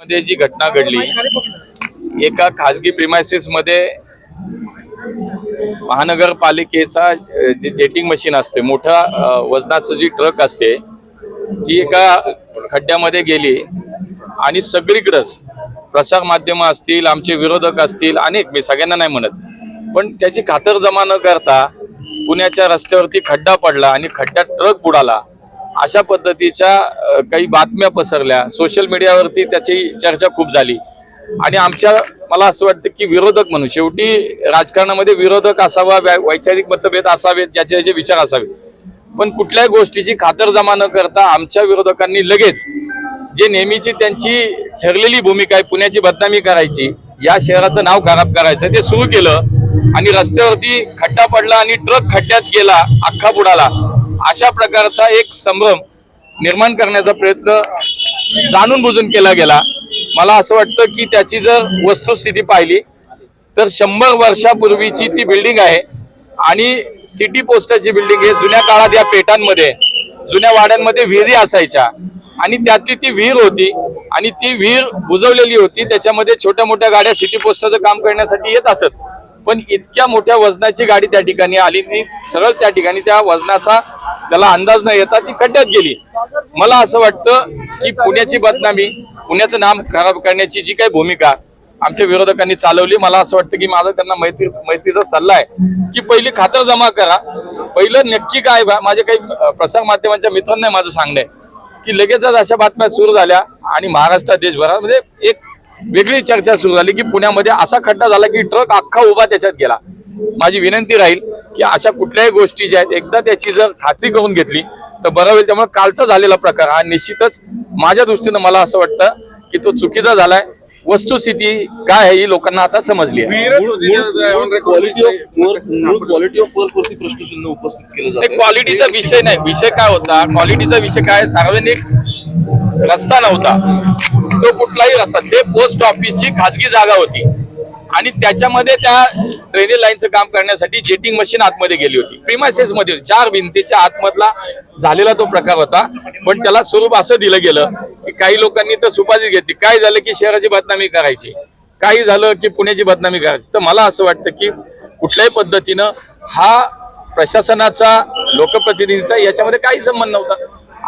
मध्ये जी घटना घडली एका खाजगी प्रिमायसिसमध्ये महानगरपालिकेचा जे जेटिंग मशीन असते मोठा वजनाचं जी ट्रक असते ती एका खड्ड्यामध्ये गेली आणि सगळीकडंच प्रसार माध्यम असतील आमचे विरोधक असतील अनेक मी सगळ्यांना नाही म्हणत पण त्याची खातर जमा न करता पुण्याच्या रस्त्यावरती खड्डा पडला आणि खड्ड्यात ट्रक बुडाला. अशा पद्धतीच्या काही बातम्या पसरल्या. सोशल मीडियावरती त्याची चर्चा खूप झाली. आणि आमच्या मला असं वाटतं की विरोधक म्हणून शेवटी राजकारणामध्ये विरोधक असावा वैचारिक मतभेद असावेत ज्याचे ज्याचे विचार असावेत. पण कुठल्याही गोष्टीची खातरजमा न करता आमच्या विरोधकांनी लगेच जे नेहमीची त्यांची ठरलेली भूमिका आहे पुण्याची बदनामी करायची या शहराचं नाव खराब करायचं ते सुरू केलं आणि रस्त्यावरती खड्डा पडला आणि ट्रक खड्ड्यात गेला अख्खा बुडाला. अशा प्रकारचा एक संभ्रम निर्माण करण्याचा प्रयत्न जाणून बुजून केला गेला. मला असं वाटतं की त्याची जर वस्तुस्थिती पाहिली तर शंभर वर्षापूर्वीची ती बिल्डिंग आहे आणि सिटी पोस्टाची बिल्डिंग हे जुन्या काळात या पेटांमध्ये जुन्या वाड्यांमध्ये विहिरी असायच्या. आणि त्यातली ती विहीर होती आणि ती विहीर बुजवलेली होती. त्याच्यामध्ये छोट्या मोठ्या गाड्या सिटी पोस्टाचं काम करण्यासाठी येत असत. पण इतक्या मोठ्या वजनाची गाडी त्या ठिकाणी आली ती सरळ त्या ठिकाणी त्या वजनाचा त्याला अंदाज न येता ती खड्ड्यात गेली. मला असं वाटतं की पुण्याची बदनामी पुण्याचं नाम खराब करण्याची जी काही भूमिका आमच्या विरोधकांनी चालवली मला असं वाटतं की माझा त्यांना मैत्री मैत्रीचा सल्ला आहे की पहिली खातर जमा करा. पहिलं नक्की काय बा- काही प्रसार माध्यमांच्या मित्रांना माझं सांगणं आहे की लगेचच अशा बातम्या सुरू झाल्या आणि महाराष्ट्रात देशभरामध्ये म्हणजे एक वेगळी चर्चा सुरू झाली की पुण्यामध्ये असा खड्डा झाला की ट्रक अख्खा उभा त्याच्यात गेला. माझी विनंती राहील की अशा कुठल्याही गोष्टी ज्या आहेत एकदा त्याची जर खात्री करून घेतली तर बरं होईल. त्यामुळे कालचा झालेला प्रकार हा निश्चितच माझ्या दृष्टीनं मला असं वाटतं की तो चुकीचा झालाय. वस्तुस्थिती काय आहे ही लोकांना आता समजली आहे. क्वालिटीचा विषय नाही. विषय काय होता? क्वालिटीचा विषय काय? सार्वजनिक रस्ता नव्हता. तो कुठलाही रस्ता ते पोस्ट ऑफिसची खाजगी जागा होती. आणि त्याच्यामध्ये त्या ड्रेनेज लाईनचं काम करण्यासाठी जेटिंग मशीन आतमध्ये गेली होती. प्रिमायसेस मध्ये चार भिंतीच्या आतमधला झालेला तो प्रकार होता. पण त्याला स्वरूप असं दिलं गेलं की काही लोकांनी तर सुपारी घेतली. काय झालं की शहराची बदनामी करायची. काही झालं की पुण्याची बदनामी करायची. तर मला असं वाटतं की कुठल्याही पद्धतीनं हा प्रशासनाचा लोकप्रतिनिधीचा याच्यामध्ये काही संबंध नव्हता.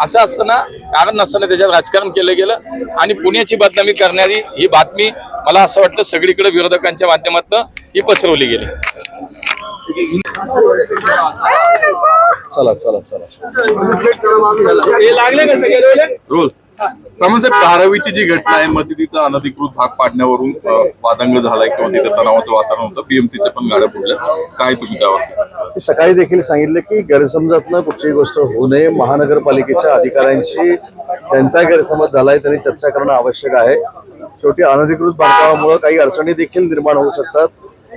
असं असताना कारण नसताना त्याच्यात राजकारण केलं गेलं आणि पुण्याची बदनामी करणारी ही बातमी मला असं वाटतं सगळीकडे विरोधकांच्या माध्यमातून ही पसरवली गेली. चला चला चला. रोल. साहेब धारावीची जी घटना आहे मशिदीचा अनधिकृत भाग पाडण्यावरून वादंग झालाय किंवा तिथं तणावाचं वातावरण होतं पीएमसीच्या पण गाड्या फोडल्या काय तुम्ही त्यावर? मी सकाळी देखील सांगितलं की गैरसमजातनं कुठचीही गोष्ट होऊ नये. महानगरपालिकेच्या अधिकाऱ्यांशी त्यांचा गैरसमज झालाय त्यांनी चर्चा करणं आवश्यक आहे. शेवटी अनधिकृत बांधकामामुळे काही अडचणी देखील निर्माण होऊ शकतात.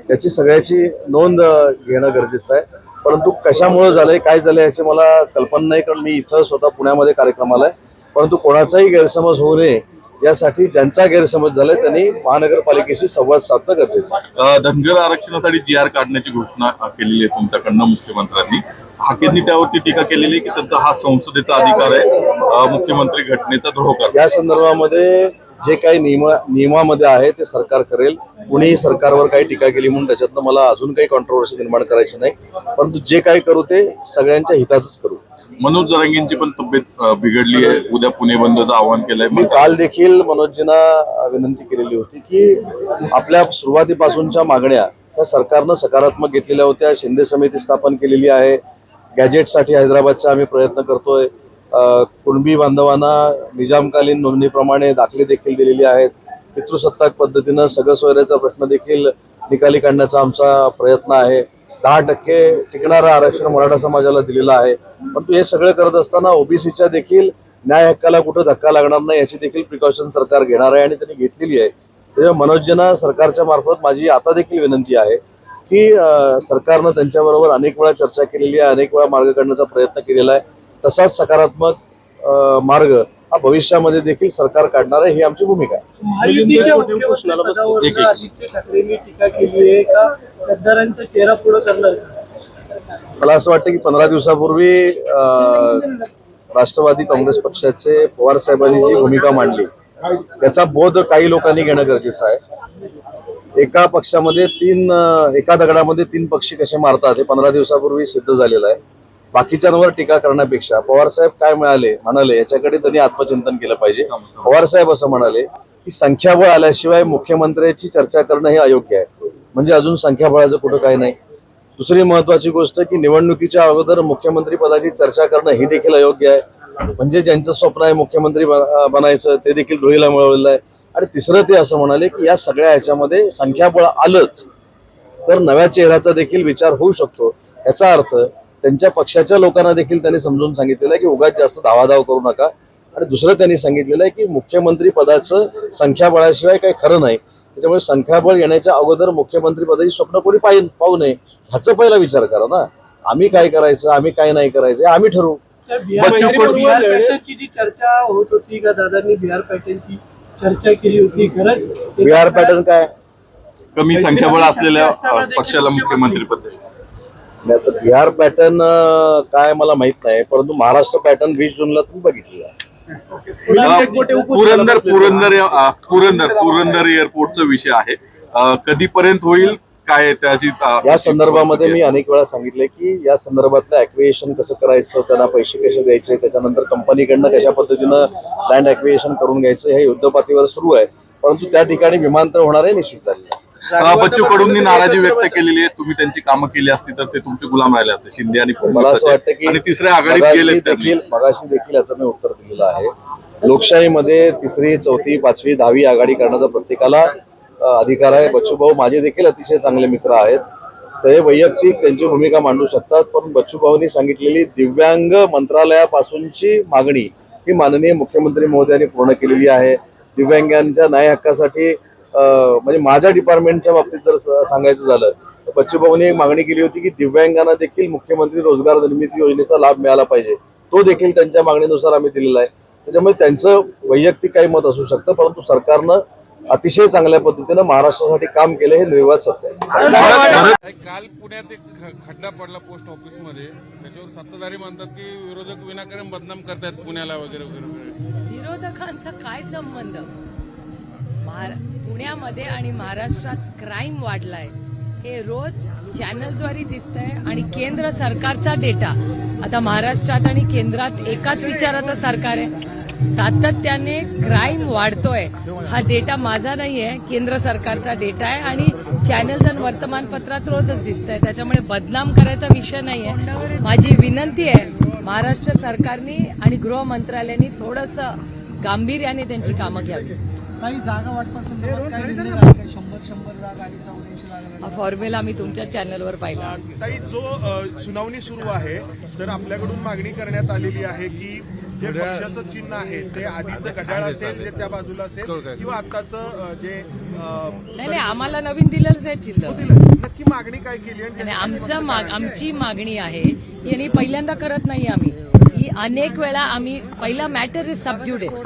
याची सगळ्याची नोंद घेणं गरजेचं आहे. परंतु कशामुळे झालंय काय झालंय याची मला कल्पना नाही कारण मी इथं स्वतः पुण्यामध्ये कार्यक्रमाला आहे. परंतु कोणाचाही गैरसमज होऊ नये यासाठी ज्यांचा गैरसमज झालाय त्यांनी महानगरपालिकेशी संवाद साधणं गरजेचं धनगर आरक्षणासाठी जी आर काढण्याची घोषणा केलेली आहे तुमच्याकडनं मुख्यमंत्र्यांनी. हाकेंनी त्यावरती टीका केलेली आहे की त्यांचा हा संसदेचा अधिकार आहे. मुख्यमंत्री घटनेचा द्रोह करतात या संदर्भामध्ये जे काही नियम नियमामध्ये आहे ते सरकार करेल. कुणीही सरकारवर काही टीका केली म्हणून त्याच्यातनं मला अजून काही कॉन्ट्रोवर्सी निर्माण करायची नाही. परंतु जे काही करू ते सगळ्यांच्या हिताचंच करू. मनोज जरांगेंची पण तब्येत बिघडली आहे. उद्या पुणे बंदचं आवाहन केलंय. मी काल देखील मनोजजींना विनंती केलेली होती की आपल्या सुरुवातीपासूनच्या मागण्या त्या सरकारनं सकारात्मक घेतलेल्या होत्या. शिंदे समिती स्थापन केलेली आहे. गॅजेटसाठी हैदराबादचा आम्ही प्रयत्न करतोय. कुणबी बांधवांना निजामकालीन नोंदणीप्रमाणे दाखले देखील दिलेले आहेत. पितृसत्ताक पद्धतीनं सगळं सोयऱ्याचा प्रश्न देखील निकाली काढण्याचा आमचा प्रयत्न आहे. दहा टक्के टिकणारं आरक्षण मराठा समाजाला दिलेलं आहे. परंतु हे सगळं करत असताना ओबीसीच्या देखील न्याय हक्काला कुठं धक्का लागणार नाही याची देखील प्रिकॉशन सरकार घेणार आहे आणि त्यांनी घेतलेली आहे. त्याच्यामुळे मनोजना सरकारच्या मार्फत माझी आता देखील विनंती आहे की सरकारनं त्यांच्याबरोबर अनेक वेळा चर्चा केलेली आहे अनेक वेळा मार्ग काढण्याचा प्रयत्न केलेला आहे. तसाच सकारात्मक मार्ग हा भविष्यामध्ये देखील सरकार काढणार आहे ही आमची भूमिका आहे. महायुतीच्या मुख्यमंत्रिपदावर एक- एक. आदित्य ठाकरेंनी टीका केली आहे का गद्दारांचा चेहरा पुढे करणार का? मला असं वाटतं की पंधरा दिवसापूर्वी राष्ट्रवादी काँग्रेस पक्षाचे पवार साहेबांनी जी भूमिका मांडली त्याचा बोध काही लोकांनी घेणं गरजेचं आहे एका पक्षामध्ये तीन एका दगडामध्ये तीन पक्षी कसे मारतात हे पंधरा दिवसापूर्वी सिद्ध झालेलं आहे बाकीच्यांवर टीका करण्यापेक्षा पवार साहेब काय मिळाले म्हणाले याच्याकडे त्यांनी आत्मचिंतन केलं पाहिजे पवार साहेब असं म्हणाले की संख्याबळ आल्याशिवाय मुख्यमंत्र्याची चर्चा करणं हे अयोग्य आहे. म्हणजे अजून संख्याबळाचं कुठं काही नाही. दुसरी महत्वाची गोष्ट की निवडणुकीच्या अगोदर मुख्यमंत्री पदाची चर्चा करणं ही देखील अयोग्य आहे. म्हणजे ज्यांचं स्वप्न आहे मुख्यमंत्री बनायचं ते देखील धुळीला मिळवलेलं आहे. आणि तिसरं ते असं म्हणाले की या सगळ्या ह्याच्यामध्ये संख्याबळ आलंच तर नव्या चेहऱ्याचा देखील विचार होऊ शकतो. याचा अर्थ त्यांच्या पक्षाच्या लोकांना देखील त्यांनी समजून सांगितलेलं आहे की उगाच जास्त धावाधाव करू नका. आणि दुसरं त्यांनी सांगितलेलं आहे की मुख्यमंत्री पदाचं संख्याबळाशिवाय काही खरं नाही. त्याच्यामुळे संख्याबळ येण्याच्या अगोदर मुख्यमंत्री पदाची स्वप्न कोणी पाहिजे पाहू नये. ह्याचा पहिला विचार करा ना. आम्ही काय करायचं आम्ही काय नाही करायचं आम्ही ठरवू. जी चर्चा होत होती का दादांनी बिहार पॅटर्नची चर्चा केली होती खरंच? बिहार पॅटर्न काय? कमी संख्याबळ असलेल्या पक्षाला मुख्यमंत्री पद द्यायचं. नाही तर बिहार पॅटर्न काय मला माहीत नाही परंतु महाराष्ट्र पॅटर्न वीस जूनला तुम्ही बघितलेला पुरंदर पुरंदर पुरंदर पुरंदर एअरपोर्टचा विषय आहे. कधीपर्यंत होईल? काय त्याची या संदर्भामध्ये मी अनेक वेळा सांगितले की या संदर्भातलं ऍक्विएशन कसं करायचं त्यांना पैसे कसे द्यायचे त्याच्यानंतर कंपनीकडनं कशा पद्धतीनं लँड ऍक्विएशन करून घ्यायचं हे युद्धपातळीवर सुरू आहे. परंतु त्या ठिकाणी विमानतळ होणार आहे निश्चित झालेलं आहे. अ, बच्चू कडूंनी नाराजी व्यक्त केलेली आहे. तुम्ही त्यांची कामं केली असती तर ते तुमचे गुलाम राहिले असते. शिंदे आणि मला असं वाटतं की आणि तिसऱ्या आघाडीत मगाशी गेले त्यांनी. देखील मगाशी देखील याचं मी उत्तर दिलेलं आहे. लोकशाहीमध्ये तिसरी चौथी पाचवी दहावी आघाडी करण्याचा प्रत्येकाला अधिकार आहे. बच्चूभाऊ माझे देखील अतिशय चांगले मित्र आहेत. ते वैयक्तिक त्यांची भूमिका मांडू शकतात पण बच्चूभाऊंनी सांगितलेली दिव्यांग मंत्रालयापासूनची मागणी ही माननीय मुख्यमंत्री महोदयांनी पूर्ण केलेली आहे. दिव्यांगांच्या न्याय हक्कासाठी म्हणजे माझ्या डिपार्टमेंटच्या बाबतीत जर स- सांगायचं झालं तर बच्चूभाऊंनी एक मागणी केली होती की दिव्यांगांना देखील मुख्यमंत्री रोजगार निर्मिती योजनेचा लाभ मिळाला पाहिजे. तो देखील त्यांच्या मागणीनुसार आम्ही दिलेला आहे. त्याच्यामुळे त्यांचं वैयक्तिक काही मत असू शकतं परंतु सरकारनं अतिशय चांगल्या पद्धतीनं महाराष्ट्रासाठी काम केलं हे निर्वाद सत्य आहे. काल पुण्यात एक खड्डा पडला पोस्ट ऑफिसमध्ये त्याच्यावर सत्ताधारी म्हणतात की विरोधक विनाकारण बदनाम करतायत पुण्याला वगैरे वगैरे. विरोधकांचा काय संबंध? पुण्यामध्ये आणि महाराष्ट्रात क्राईम वाढलाय. हे रोज चॅनलद्वारे आहे आणि केंद्र सरकारचा डेटा आता महाराष्ट्रात आणि केंद्रात एकाच विचाराचं सरकार आहे. सातत्याने क्राईम वाढतोय. हा डेटा माझा नाही आहे केंद्र सरकारचा डेटा आहे आणि चॅनल्स आणि वर्तमानपत्रात रोजच दिसतंय. त्याच्यामुळे बदनाम करायचा विषय नाही आहे माझी विनंती आहे महाराष्ट्र सरकारनी आणि गृह मंत्रालयाने थोडंसं गांभीर्याने त्यांची कामं घ्यावी. काही जागा वाटपासून शंभर शंभर जागा आणि चौऱ्याऐंशी जागा हा फॉर्म्युला मी तुमच्या चॅनलवर पाहिला. ताई जो सुनावणी सुरू आहे तर आपल्याकडून मागणी करण्यात आलेली आहे की जे पक्षाचं चिन्ह आहे ते आधीचं घड्याळ असेल जे त्या बाजूला असेल किंवा आताचं जे नाही नाही आम्हाला नवीन दिलेलंच आहे चिल्लर दिलं. नक्की मागणी काय केली आमचं आमची मागणी आहे ही आणि पहिल्यांदा करत नाही आम्ही. की अनेक वेळा आम्ही पहिला मॅटर इज सबज्युडिस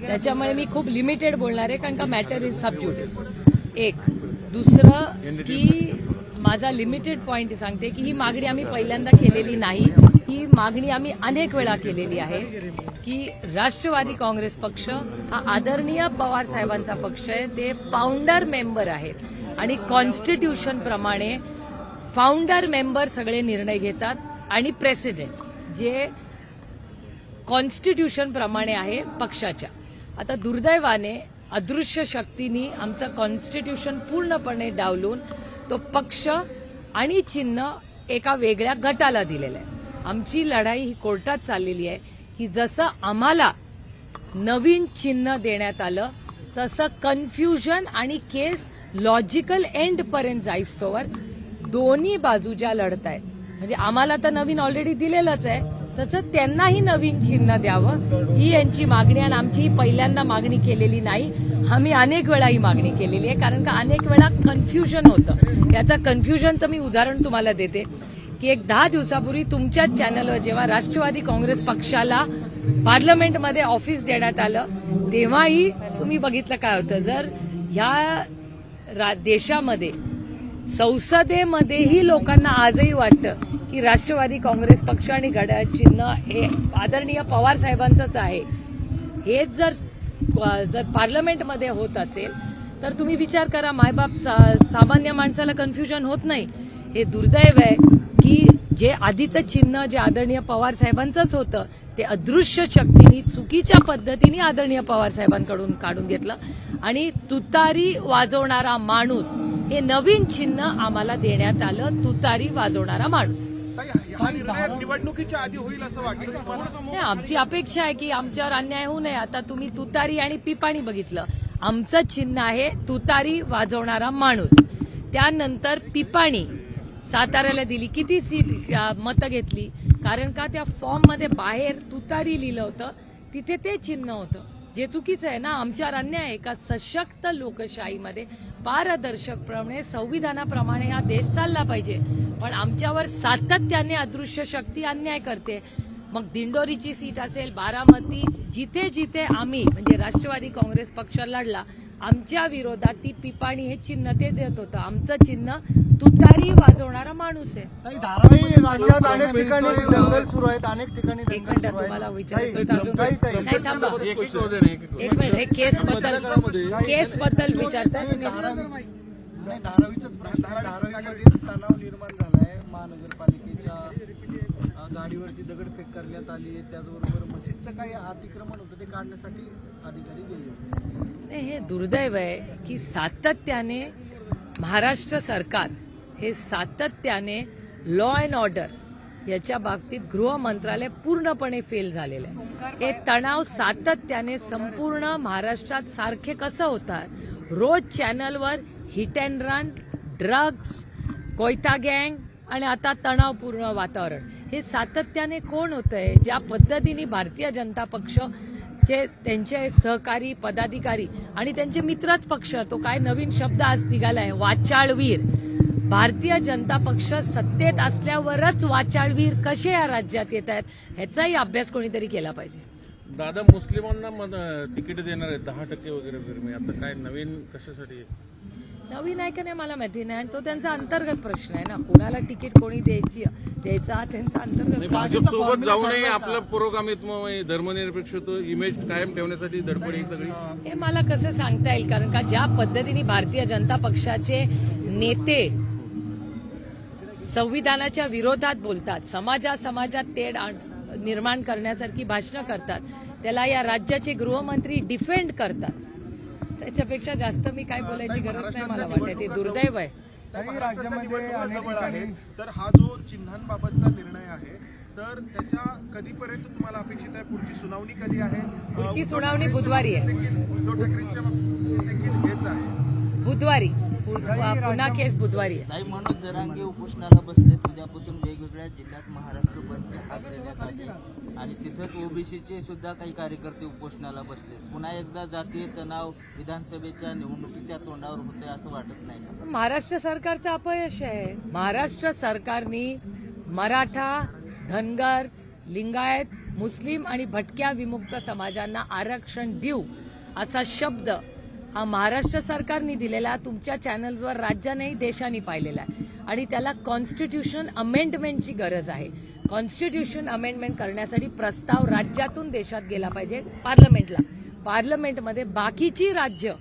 त्याच्यामुळे मी खूप लिमिटेड बोलणार आहे कारण का मॅटर इज सबज्युडिस एक. दुसरं की माझा लिमिटेड पॉईंट सांगते की ही मागणी आम्ही पहिल्यांदा केलेली नाही. ही मागणी आम्ही अनेक वेळा केलेली आहे की राष्ट्रवादी काँग्रेस पक्ष हा आदरणीय पवार साहेबांचा पक्ष आहे. ते फाउंडर मेंबर आहेत. आणि कॉन्स्टिट्यूशन प्रमाणे फाउंडर मेंबर सगळे निर्णय घेतात. आणि प्रेसिडेंट जे कॉन्स्टिट्यूशन प्रमाणे आहे पक्षाच्या. आता दुर्दैवाने अदृश्य शक्तीनी आमचं कॉन्स्टिट्यूशन पूर्णपणे डावलून तो पक्ष आणि चिन्ह एका वेगळ्या गटाला दिलेलं आहे. आमची लढाई ही कोर्टात चाललेली आहे की जसं आम्हाला नवीन चिन्ह देण्यात आलं तसं कन्फ्युजन आणि केस लॉजिकल एंड पर्यंत जाईस्तोवर दोन्ही बाजू ज्या लढत आहेत म्हणजे आम्हाला तर नवीन ऑलरेडी दिलेलंच आहे. तसं त्यांनाही नवीन चिन्ह द्यावं. ही यांची मागणी आणि आमची पहिल्यांदा मागणी केलेली नाही. आम्ही अनेक वेळा ही मागणी केलेली आहे. कारण का अनेक वेळा कन्फ्युजन होतं. याचा कन्फ्युजनचं मी उदाहरण तुम्हाला देते. की एक दहा दिवसापूर्वी तुमच्याच चॅनलवर जेव्हा राष्ट्रवादी काँग्रेस पक्षाला पार्लमेंटमध्ये ऑफिस देण्यात आलं तेव्हाही तुम्ही बघितलं काय होतं? जर ह्या रा- देशामध्ये संसदेमध्येही लोकांना आजही वाटतं की राष्ट्रवादी काँग्रेस पक्ष आणि घड्याळ चिन्ह हे आदरणीय पवार साहेबांचंच आहे. हेच जर जर पार्लमेंटमध्ये होत असेल तर तुम्ही विचार करा मायबाप सा- सामान्य माणसाला कन्फ्युजन होत नाही. हे दुर्दैव आहे की जे आधीचं चिन्ह जे आदरणीय पवार साहेबांचंच होतं ते अदृश्य शक्तीने चुकीच्या पद्धतीने आदरणीय पवार साहेबांकडून काढून घेतलं. आणि तुतारी वाजवणारा माणूस हे नवीन चिन्ह आम्हाला देण्यात आलं तुतारी वाजवणारा माणूस. हा निर्णय निवडणुकीच्या आधी होईल असं वाटलं तुम्हाला? आमची अपेक्षा आहे की आमच्यावर अन्याय होऊ नये. आता तुम्ही तुतारी आणि पिपाणी बघितलं. आमचं चिन्ह आहे तुतारी वाजवणारा माणूस. त्यानंतर पिपाणी. साताऱ्याला दिली. किती सीट मतं घेतली? कारण का त्या फॉर्ममध्ये बाहेर तुतारी लिहिलं होतं. तिथे ते चिन्ह होतं. जे चुकीचं आहे ना आमच्यावर अन्याय आहे का? सशक्त लोकशाहीमध्ये पारदर्शकप्रमाणे संविधानाप्रमाणे हा देश चालला पाहिजे. पण आमच्यावर सातत्याने अदृश्य शक्ती अन्याय करते. मग दिंडोरीची सीट असेल बारामती जिथे जिथे आम्ही म्हणजे राष्ट्रवादी काँग्रेस पक्ष लढला आमच्या विरोधात ती पिपाणी हे चिन्ह ते देत होतं. आमचं चिन्ह तुतारी वाजवणारा माणूस आहे. राज्यात अनेक ठिकाणी दंगल सुरू आहेत अनेक ठिकाणी एक मिनिट तुम्हाला विचारायचं. एक मिनिट हे केस बद्दल केस बद्दल विचारताय तुम्ही नाही, धारावीचाच प्रश्न आहे. धारावीमध्ये तणाव निर्माण झालाय महानगरपालिकेच्या अ, गाडीवरती दगडफेक करण्यात आली आहे. त्याचबरोबर मशीदचं काही अतिक्रमण होतं ते काढण्यासाठी अधिकारी गेले हे दुर्दैव आहे की सातत्याने महाराष्ट्र सरकार हे सातत्याने लॉ अँड ऑर्डर याच्या बाबतीत गृह मंत्रालय पूर्णपणे फेल झालेलं आहे. हे तणाव सातत्याने संपूर्ण महाराष्ट्रात सारखे कसं होतात? रोज चॅनलवर हिट अँड रन ड्रग्ज कोयता गँग आणि आता तणावपूर्ण वातावरण. हे सातत्याने कोण होतंय? ज्या पद्धतीने भारतीय जनता पक्ष चे त्यांचे सहकारी पदाधिकारी आणि त्यांचे मित्रच पक्ष तो काय नवीन शब्द आज निघालाय? वाचाळवीर. भारतीय जनता पक्ष सत्तेत असल्यावरच वाचाळवीर कसे या राज्यात येत आहेत ह्याचाही अभ्यास कोणीतरी केला पाहिजे? दादा मुस्लिमांना तिकीट देणार आहे दहा टक्के वगैरे आता काय नवीन कशासाठी? नवीन आहे का नाही मला माहिती नाही. आणि तो त्यांचा अंतर्गत प्रश्न आहे ना. कुणाला तिकीट कोणी द्यायची द्यायचा त्यांचा अंतर्गत. भाजप सोबत जाऊनही आपलं पुरोगामित्व धर्मनिरपेक्षत्व इमेज कायम ठेवण्यासाठी धडपड ही सगळी. हे. मला कसं सांगता येईल? कारण का ज्या पद्धतीने भारतीय जनता पक्षाचे नेते संविधानाच्या विरोधात बोलतात समाजा समाजात तेढ आण- निर्माण करण्यासारखी भाषणं करतात त्याला या राज्याचे गृहमंत्री डिफेंड करतात. त्याच्यापेक्षा जास्त मी काय बोलायची गरज नाही मला वाटते. ते दुर्दैव आहे. काही राज्यामध्ये तर हा जो चिन्हांबाबतचा निर्णय आहे तर त्याच्या कधीपर्यंत तुम्हाला अपेक्षित आहे? पुढची सुनावणी कधी आहे? पुढची सुनावणी बुधवारी आहे. उद्धव ठाकरेंच्या बुधवारी. पुन्हा केस बुधवारी काही मनोज जरांगे उपोषणाला बसलेत. उद्यापासून वेगवेगळ्या जिल्ह्यात महाराष्ट्र बंदची साथ देण्यात आली आणि तिथंच ओबीसीचे सुद्धा काही कार्यकर्ते उपोषणाला बसलेत. पुन्हा एकदा जातीय तणाव विधानसभेच्या निवडणुकीच्या तोंडावर होते असं वाटत नाही का? महाराष्ट्र सरकारचं अपयश आहे. महाराष्ट्र सरकारने मराठा धनगर लिंगायत मुस्लिम आणि भटक्या विमुक्त समाजांना आरक्षण देऊ असा शब्द हा महाराष्ट्र सरकारने दिलेला तुमच्या चॅनल्सवर राज्यानेही देशाने पाहिलेला आहे. आणि त्याला कॉन्स्टिट्यूशन अमेंडमेंटची गरज आहे. कॉन्स्टिट्यूशन अमेंडमेंट करण्यासाठी प्रस्ताव राज्यातून देशात गेला पाहिजे पार्लमेंटला पार्लमेंटमध्ये बाकीची राज्य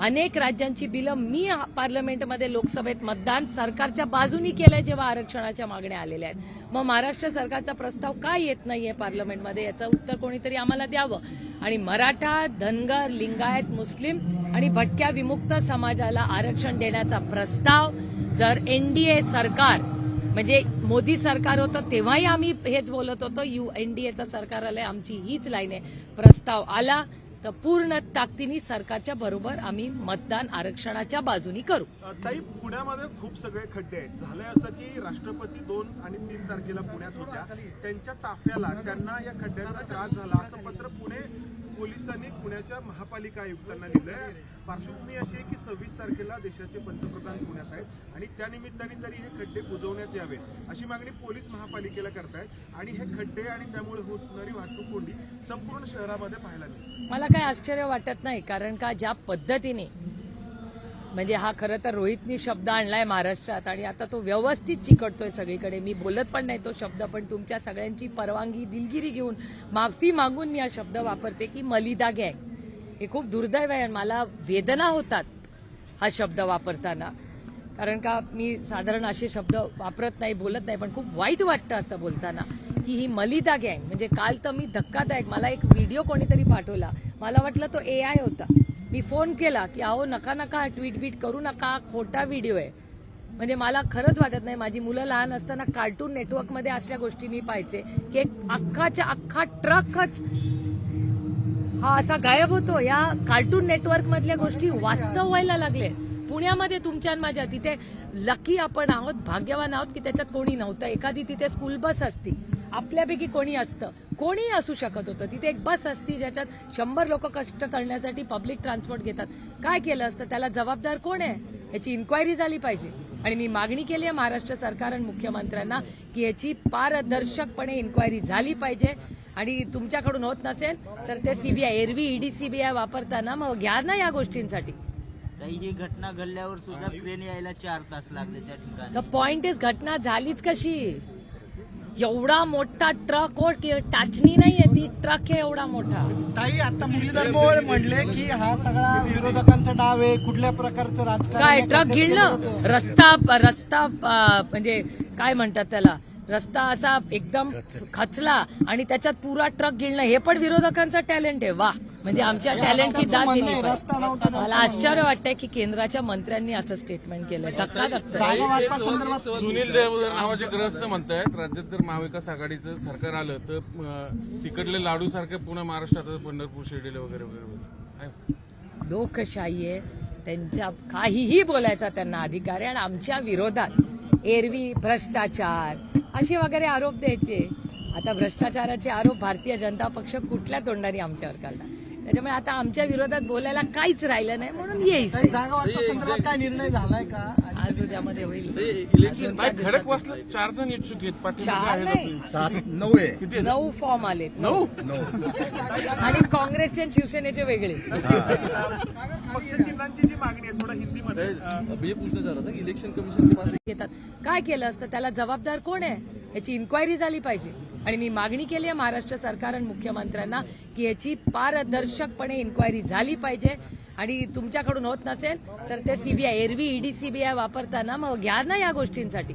अनेक राज्यांची बिलं मी पार्लमेंटमध्ये लोकसभेत मतदान सरकारच्या बाजूनी केलंय जेव्हा आरक्षणाच्या मागण्या आलेल्या आहेत. मग महाराष्ट्र सरकारचा प्रस्ताव का येत नाहीये पार्लमेंटमध्ये याचं उत्तर कोणीतरी आम्हाला द्यावं. आणि मराठा धनगर लिंगायत मुस्लिम आणि भटक्या विमुक्त समाजाला आरक्षण देण्याचा प्रस्ताव जर एनडीए सरकार म्हणजे मोदी सरकार होतं तेव्हाही आम्ही हेच बोलत होतो यू एनडीएचं सरकार आलंय आमची हीच लाईन आहे. प्रस्ताव आला तर पूर्ण ताकदीने सरकारच्या बरोबर आम्ही मतदान आरक्षणाच्या बाजूनी करू. ताई पुण्यामध्ये खूप सगळे खड्डे आहेत. झालंय असं की राष्ट्रपती दोन आणि तीन तारखेला पुण्यात होत्या. त्यांच्या ताफ्याला त्यांना या खड्ड्यांचा त्रास झाला असं पत्र पुणे पोलिसांनी पुण्याच्या महापालिका आयुक्तांना लिहिलंय. पार्श्वभूमी अशी आहे की सव्वीस तारखेला देशाचे पंतप्रधान पुण्यात आहेत आणि त्या निमित्ताने तरी हे खड्डे बुजवण्यात यावेत अशी मागणी पोलीस महापालिकेला करतायत. आणि हे खड्डे आणि त्यामुळे होणारी वाहतूक कोंडी संपूर्ण शहरामध्ये पाहायला मिळते. मला काय आश्चर्य वाटत नाही कारण का ज्या पद्धतीने म्हणजे हा खरं तर रोहितनी शब्द आणलाय महाराष्ट्रात आणि आता तो व्यवस्थित चिकटतोय सगळीकडे. मी बोलत पण नाही तो शब्द पण तुमच्या सगळ्यांची परवानगी दिलगिरी घेऊन माफी मागून मी हा शब्द वापरते की मलिदा गँग हे खूप दुर्दैव आहे आणि मला वेदना होतात हा शब्द वापरताना. कारण का मी साधारण असे शब्द वापरत नाही बोलत नाही पण खूप वाईट वाटतं असं बोलताना की ही मलिदा गँग. म्हणजे काल तर मी धक्कादायक मला एक व्हिडिओ कोणीतरी पाठवला. मला वाटलं तो ए आय होता. मी फोन केला की अहो नका नका ट्विट बीट करू नका खोटा व्हिडिओ आहे. म्हणजे मला खरंच वाटत नाही माझी मुलं लहान असताना कार्टून नेटवर्कमध्ये अशा गोष्टी मी पाहायचे. की एक अख्खाच्या अख्खा ट्रकच हा असा गायब होतो. या कार्टून नेटवर्क मधल्या गोष्टी वास्तव व्हायला लागले. पुण्यामध्ये तुमच्या माझ्या तिथे लकी आपण आहोत भाग्यवान आहोत की त्याच्यात कोणी नव्हतं. एखादी तिथे स्कूल बस असती. आपल्यापैकी कोणी असतं कोणीही असू शकत होतं. तिथे एक बस असती ज्याच्यात शंभर लोक कष्ट करण्यासाठी पब्लिक ट्रान्सपोर्ट घेतात. काय केलं असतं? त्याला जबाबदार कोण आहे? याची इन्क्वायरी झाली पाहिजे. आणि मी मागणी केली आहे महाराष्ट्र सरकार आणि मुख्यमंत्र्यांना की याची पारदर्शकपणे इन्क्वायरी झाली पाहिजे. आणि तुमच्याकडून होत नसेल तर ते सीबीआय एरवी ईडी सीबीआय वापरताना मग घ्या ना या गोष्टींसाठी. ही घटना घडल्यावर सुद्धा ट्रेन यायला चार तास लागले त्या ठिकाणी. द पॉइंट इज घटना झालीच कशी? एवढा मोठा ट्रक हो की टाचणी नाहीये ती. ट्रक आहे एवढा मोठा. ताई आता मुरलीधर मोहोळ म्हणले की हा सगळा विरोधकांचा डाव आहे कुठल्या प्रकारचं राजकारण काय ट्रक गिळलं. रस्ता रस्ता म्हणजे काय म्हणतात त्याला? रस्ता असा एकदम खचला आणि त्याच्यात पुरा ट्रक गिळणं. हे पण विरोधकांचं टॅलेंट आहे. वा म्हणजे आमच्या टॅलेंटची जात म्हणणं दिली पाहिजे. मला आश्चर्य वाटतंय की केंद्राच्या मंत्र्यांनी असं स्टेटमेंट केलंय. धक्का सुनील देवधर नावाचे ग्रस्त म्हणतायत. राज्यात जर महाविकास आघाडीचं सरकार आलं तर तिकडले लाडू सारखे पुणे महाराष्ट्रात पंढरपूर शिर्डीला वगैरे वगैरे. लोकशाही आहे. त्यांच्या काहीही बोलायचा त्यांना अधिकार आहे. आणि आमच्या विरोधात एरवी भ्रष्टाचार असे वगैरे आरोप द्यायचे. आता भ्रष्टाचाराचे आरोप भारतीय जनता पक्ष कुठल्या तोंडाने आमच्यावर करणार? त्याच्यामुळे आता आमच्या विरोधात बोलायला काहीच राहिलं नाही म्हणून जागा वाटपासंदर्भात काय निर्णय झालाय का? आज उद्यामध्ये होईल. इलेक्शन नाही खडक वाचलं चार जण इच्छुक आहेत चार नाही. आपले. नऊ फॉर्म आलेत. नऊ? आणि काँग्रेसचे आणि शिवसेनेचे वेगळे. पक्षचिन्हांची जी मागणी आहे थोडं हिंदीमध्ये. अं, अब ये पूछना चाह रहा था कि इलेक्शन कमीशन के पास घेतात काय केलं असतं? त्याला जबाबदार कोण आहे? याची इन्क्वायरी झाली पाहिजे. आणि मी मागणी केली आहे महाराष्ट्र सरकार आणि मुख्यमंत्र्यांना की याची पारदर्शकपणे इन्क्वायरी झाली पाहिजे. आणि तुमच्याकडून होत नसेल तर ते सीबीआय एरवी ईडी सीबीआय वापरताना मग घ्या ना या गोष्टींसाठी.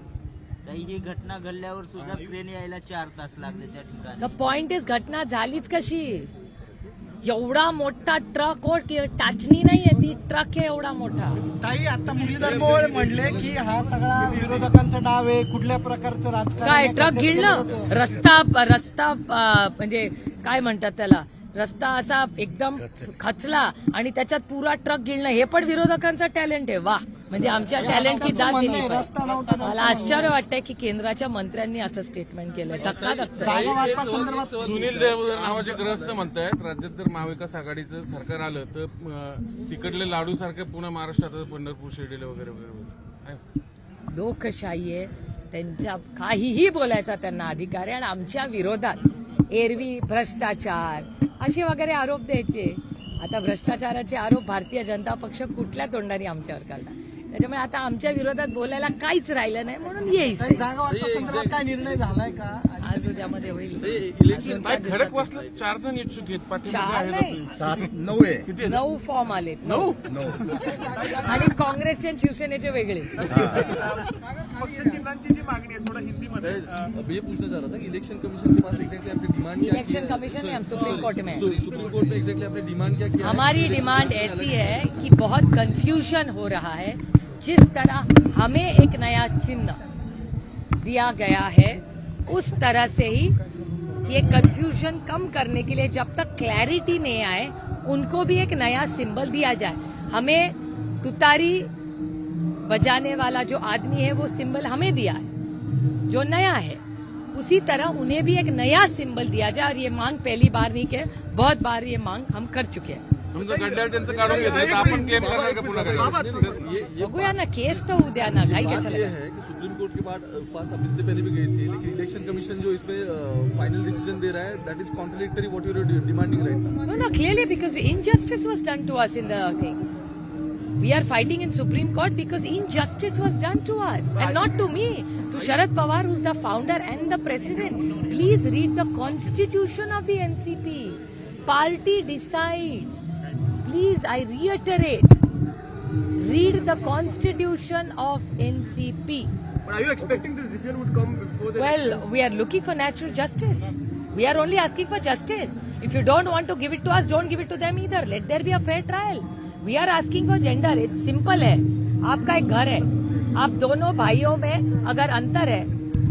ही घटना घडल्यावर सुद्धा ट्रेन यायला चार तास लागले त्या ठिकाणी. पॉइंट इज घटना झालीच कशी? एवढा मोठा ट्रक हो की टाचणी नाहीये ती ट्रक आहे एवढा मोठा. ताई आता मुरलीधर मोहोळ म्हणले की हा सगळा विरोधकांचा डाव आहे कुठल्या प्रकारचं राजकारण काय ट्रक गिळलं. रस्ता रस्ता म्हणजे काय म्हणतात त्याला? रस्ता असा एकदम खचला. आणि त्याच्यात पुरा ट्रक गिळणं हे पण विरोधकांचं टॅलेंट आहे. वा म्हणजे आमच्या टॅलेंटची जात म्हणणं दिली मला आश्चर्य वाटतंय की केंद्राच्या मंत्र्यांनी असं स्टेटमेंट केलंय. धक्का सुनील देवधर नावाचे ग्रस्त म्हणतायत राज्यात जर महाविकास आघाडीचं सरकार आलं तर तिकडले लाडू सारखे पुणे महाराष्ट्रात पंढरपूर शिर्डीला वगैरे वगैरे. लोकशाही आहे. त्यांच्या काहीही बोलायचा त्यांना अधिकार आहे आणि आमच्या विरोधात एरवी भ्रष्टाचार असे वगैरे आरोप द्यायचे. आता भ्रष्टाचाराचे आरोप भारतीय जनता पक्ष कुठल्या तोंडाने आमच्यावर करणार? त्याच्यामुळे आता आमच्या विरोधात बोलायला काहीच राहिलं नाही म्हणून वाटपासंदर्भात काय निर्णय झालाय का? आज उद्यामध्ये होईल. चार जण इच्छुक आहेत. नऊ फॉर्म आलेत. नऊ? आणि काँग्रेसचे आणि शिवसेनेचे वेगळे. पक्षचिन्हांची जी मागणी आहे थोडं हिंदीमध्ये अं, अब ये पूछना चाह रहा था कि इलेक्शन कमीशन के पास एग्जैक्टली आपने डिमांड क्या इलेक्शन कमीशन हम सुप्रीम कोर्ट में हैं। सुप्रीम कोर्ट में एग्जैक्टली आपने डिमांड क्या? हमारी डिमांड ऐसी है कि बहुत कंफ्यूजन हो रहा है जिस तरह हमें एक नया चिन्ह दिया गया है, उस तरह से ही ये कंफ्यूजन कम करने के लिए जब तक क्लैरिटी नहीं आए, उनको भी एक नया सिंबल दिया जाए। हमें तुतारी बजाने वाला जो आदमी है, वो सिंबल हमें दिया है, जो नया है। उसी तरह उन्हें भी एक नया सिंबल दिया जाए, और ये मांग पहली बार नहीं के बहुत बार ये मांग हम कर चुके हैं। तुमचं गड्ड्यावर त्यांचं काढून घेतलं तर आपण क्लेम करणार का पुन्हा काही? ये ये बघूया ना केस तो उद्या ना काही बात कशाला ये है कि सुप्रीम कोर्ट के बाद पास अब इससे पहले भी गई थी लेकिन इलेक्शन कमीशन जो इसमें फाइनल डिसीजन दे रहा है that is contradictory what you are demanding right now No, no, clearly because injustice was done to us in the thing. We are fighting in Supreme Court because injustice was done to us and not to me, to Sharad Pawar, who's the founder and the president. Please read the constitution of the NCP. Party decides. Please I reiterate read the constitution of N C P expecting well we are looking for natural justice we are only asking for justice if you don't want to give it to us don't give it to them इधर let there be a fair trial we are asking for gender it's simple है आपका एक घर है। आप दोनों भाइयों में अगर अंतर है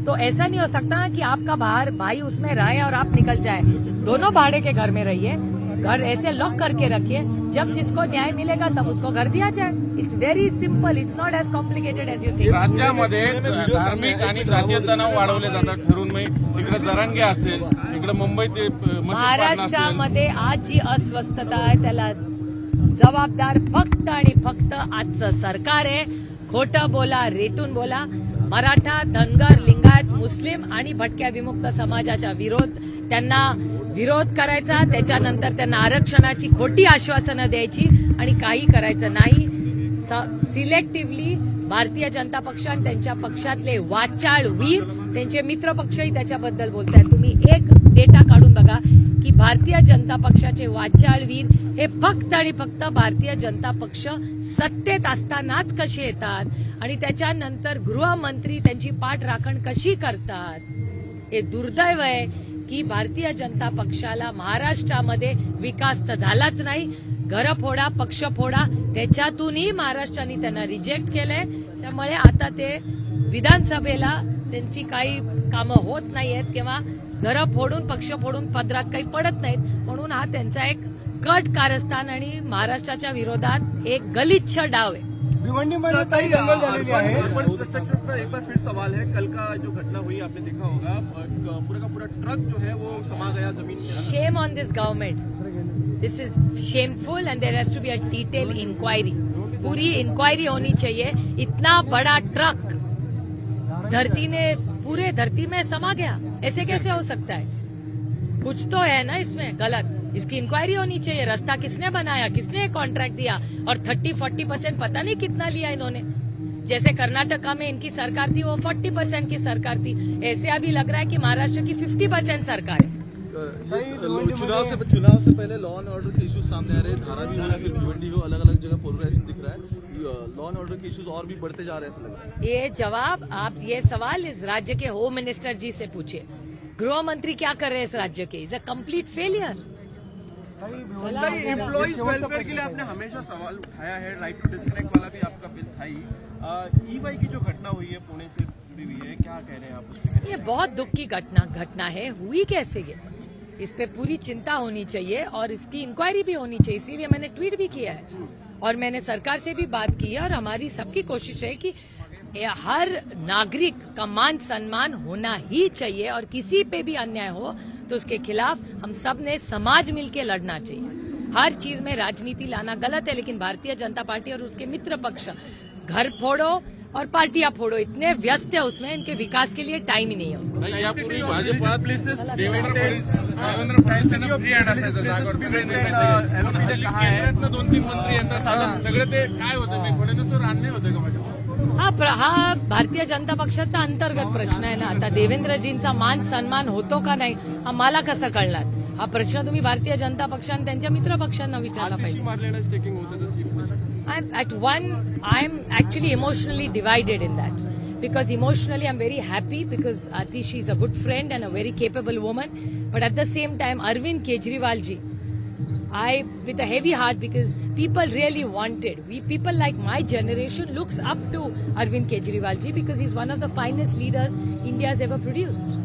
तो ऐसा नहीं हो सकता कि आपका बाहर भाई उसमें रहे और आप निकल जाए। दोनों भाड़े के घर में रहिए। घर ऐसे लॉक करके रखिए। जब जिसको न्याय मिलेगा तब उसको घर दिया जाए। It's very simple it's not as complicated as you think राज्यामध्ये धार्मिक आणि जातीय तणाव वाढवले जातात ठरून इकडे जरांगे असेल इकडे मुंबईत. महाराष्ट्रामध्ये आज जी अस्वस्थता आहे त्याला जबाबदार फक्त आणि फक्त आजचं सरकार आहे. खोटं बोला रेटून बोला. मराठा धनगर लिंगायत मुस्लिम आणि भटक्या विमुक्त समाजाचा विरोध. त्यांना विरोध करायचा त्याच्यानंतर त्यांना आरक्षणाची खोटी आश्वासनं द्यायची आणि काही करायचं नाही. सिलेक्टिव्हली भारतीय जनता पक्ष आणि त्यांच्या पक्षातले वाचाळ वीर त्यांचे मित्र पक्षही त्याच्याबद्दल बोलत आहेत तुम्ही एक डेटा काढून बघा की भारतीय जनता पक्षाचे वाचाळ वीर हे फक्त आणि फक्त भारतीय जनता पक्ष सत्तेत असतानाच कसे येतात? आणि त्याच्यानंतर गृहमंत्री त्यांची पाठ राखण कशी करतात? हे दुर्दैव आहे. की भारतीय जनता पक्षाला महाराष्ट्रामध्ये विकास तर झालाच नाही. घर फोडा पक्ष फोडा त्याच्यातूनही महाराष्ट्राने त्यांना रिजेक्ट केलंय. त्यामुळे आता ते विधानसभेला त्यांची काही कामं होत नाहीयेत किंवा घरं फोडून पक्ष फोडून पदरात काही पडत नाहीत. म्हणून हा त्यांचा एक कट कारस्थान आणि महाराष्ट्राच्या विरोधात एक गलिच्छ डाव आहे. दंगल झालेली आहे. पण इंफ्रास्ट्रक्चर पर एक बार फिर सवाल है कल का जो घटना हुई आपने देखा होगा पूरा का पूरा ट्रक जो है वो समा गया ज़मीन shame on this government this is this is shameful and there be to detail inquiry Puri inquiry होनी चाहिए। इतना बड़ा ट्रक धरती ने पूरे धरती में समा गया। ऐसे कैसे हो सकता है? कुछ तो है ना इसमें गलत। इसकी इंक्वायरी होनी चाहिए। रास्ता किसने बनाया किसने कॉन्ट्रैक्ट दिया? और थर्टी फोर्टी परसेंट पता नहीं कितना लिया इन्होंने। जैसे कर्नाटका में इनकी सरकार थी वो फोर्टी परसेंट की सरकार थी। ऐसे अभी लग रहा है कि महाराष्ट्र की फिफ्टी परसेंट सरकार है। चुनाव से चुनाव से पहले लॉ एंड ऑर्डर के इश्यूज़ सामने आ रहे हैं। धारावी हो या फिर भिवंडी हो अलग अलग जगह पोलराइजेशन दिख रहा है। लॉ एंड ऑर्डर के इश्यूज़ और भी बढ़ते जा रहे हैं ऐसा लग रहा है। ये जवाब आप ये सवाल इस राज्य के होम मिनिस्टर जी से पूछिए। गृह मंत्री क्या कर रहे हैं इस राज्य के? Is a complete failure employees welfare के लिए आपने हमेशा सवाल उठाया है राइट टू डिस्कनेक्ट वाला भी आपका बिल था ही। ई वाई की जो घटना हुई है पुणे से जुड़ी हुई है क्या कह रहे हैं आप ये बहुत दुख की घटना घटना है। हुई कैसे ये? इस पे पूरी चिंता होनी चाहिए और इसकी इंक्वायरी भी होनी चाहिए। इसीलिए मैंने ट्वीट भी किया है। और मैंने सरकार से भी बात की है और हमारी सबकी कोशिश है कि हर नागरिक का मान सम्मान होना ही चाहिए और किसी पे भी अन्याय हो तो उसके खिलाफ हम सबने समाज मिलके लड़ना चाहिए। हर चीज़ में राजनीति लाना गलत है लेकिन भारतीय जनता पार्टी और उसके मित्र पक्ष घर फोड़ो और पार्टियाँ फोड़ो इतने व्यस्त है उसमें इनके विकास के लिए टाइम ही नहीं है दोन तीन मंत्री सगळे ते काय होतं? होते का हा प्र हा भारतीय जनता पक्षाचा अंतर्गत प्रश्न आहे ना. आता देवेंद्रजींचा मान सन्मान होतो का नाही हा मला कसं कळणार? हा प्रश्न तुम्ही भारतीय जनता पक्षाने त्यांच्या मित्र पक्षांना विचारला पाहिजे. At one I am actually emotionally divided in that because emotionally I am very happy because Atishi is a good friend and a very capable woman but at the same time Arvind केजरीवालजी I, with a heavy heart, because people really wanted, we people like my generation looks up to Arvind Kejriwal ji because he's one of the finest leaders India's ever produced.